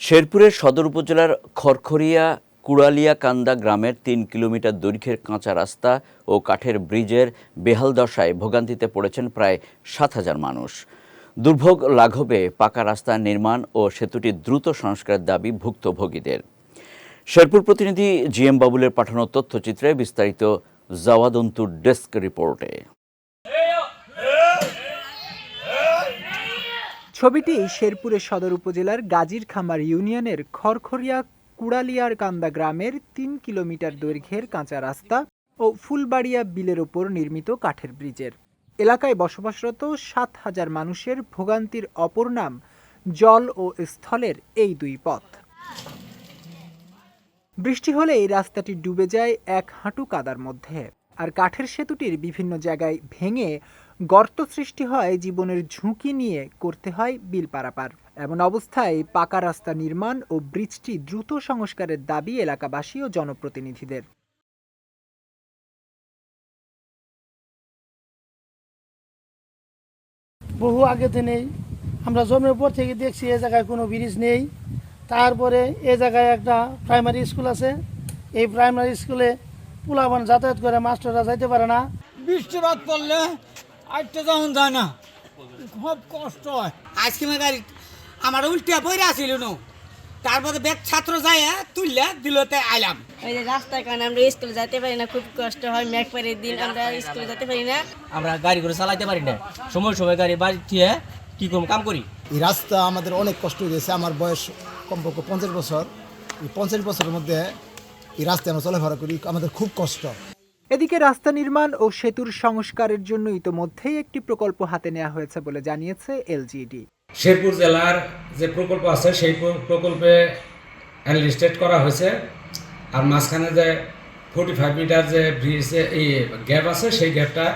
শেরপুরের সদর উপজেলার খড়খড়িয়া কুড়ালিয়া কান্দা গ্রামের তিন কিলোমিটার দৈর্ঘ্যের কাঁচা রাস্তা ও কাঠের ব্রিজের বেহাল দশায় ভোগান্তিতে পড়েছেন প্রায় সাত হাজার মানুষ। দুর্ভোগ লাঘবে পাকা রাস্তা নির্মাণ ও সেতুটি দ্রুত সংস্কারের দাবি ভুক্তভোগীদের। শেরপুর প্রতিনিধি জি এম বাবুলের পাঠানো তথ্যচিত্রে বিস্তারিত জাওয়াদন্তুর ডেস্ক রিপোর্টে। ছবিটি শেরপুরের সদর উপজেলার গাজীর খামার ইউনিয়নের খড়খড়িয়া কুড়ালিয়ার কান্দা গ্রামের তিন কিলোমিটার দৈর্ঘ্যের কাঁচা রাস্তা ও ফুলবাড়িয়া বিলের ওপর নির্মিত কাঠের ব্রিজের। এলাকায় বসবাসরত সাত হাজার মানুষের ভোগান্তির অপর নাম জল ও স্থলের এই দুই পথ। বৃষ্টি হলে এই রাস্তাটি ডুবে যায় এক হাঁটু কাদার মধ্যে। আর কাঠের সেতুটির বিভিন্ন জায়গায় ভেঙে গর্ত সৃষ্টি হয়, জীবনের ঝুঁকি নিয়ে করতে হয় বিল পারাপার। এমন অবস্থায় পাকা রাস্তা নির্মাণ ও ব্রিজটি দ্রুত সংস্কারের দাবি এলাকাবাসী ও জনপ্রতিনিধিদের। বহু আগে নেই। আমরা জন্মের পর থেকে দেখছি এ জায়গায় কোনো ব্রিজ নেই। তারপরে এ জায়গায় একটা প্রাইমারি স্কুল আছে। এই প্রাইমারি স্কুলে পোলাবান যাতায়াত করে মাস্টাররা যাইতে পারে না। বৃষ্টিপাত পড়লে আইতে যখন যায় না খুব কষ্ট হয়। আইসক্রিমের গাড়ি আমার উল্টিয়া বইরে আসিল নো। তারপরে ব্যাগ ছাত্র যায় তুললে দিলতে আইলাম। ওই যে রাস্তার কারণে আমরা স্কুলে যেতে পারি না খুব কষ্ট হয় ম্যাক পরে দিন আমরা স্কুলে যেতে পারি না। আমরা গাড়ি করে চালাইতে পারি না। সময় সময় গাড়ি বাড়ি দিয়ে কি করব কাম করি? এই রাস্তা আমাদের অনেক কষ্ট দিয়েছে আমার বয়স কমপক্ষে পঞ্চাশ বছর। এই পঞ্চাশ বছরের মধ্যে এই রাস্তায় আমরা চলাফেরা করি আমাদের খুব কষ্ট। এদিকে রাস্তা নির্মাণ ও সেতুর সংস্কারের জন্য ইতোমধ্যেই একটি প্রকল্প হাতে নেওয়া হয়েছে বলে জানিয়েছে এলজিডি শেরপুর জেলার যে প্রকল্প আছে সেই প্রকল্পে অ্যানলিস্টেড করা হয়েছে। আর মাঝখানে যে ফোর্টি ফাইভ মিটার যে ব্রিজ এই গ্যাপ আছে সেই গ্যাপটা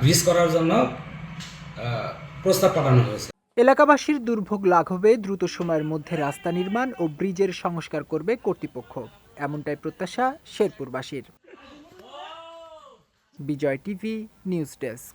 ব্রিজ করার জন্য আহ, প্রস্তাব পাঠানো হয়েছে। এলাকাবাসীর দুর্ভোগ লাঘবে দ্রুত সময়ের মধ্যে রাস্তা নির্মাণ ও ব্রিজের সংস্কার করবে কর্তৃপক্ষ। এমনটাই প্রত্যাশা শেরপুরবাসীর। Bijoy TV news desk.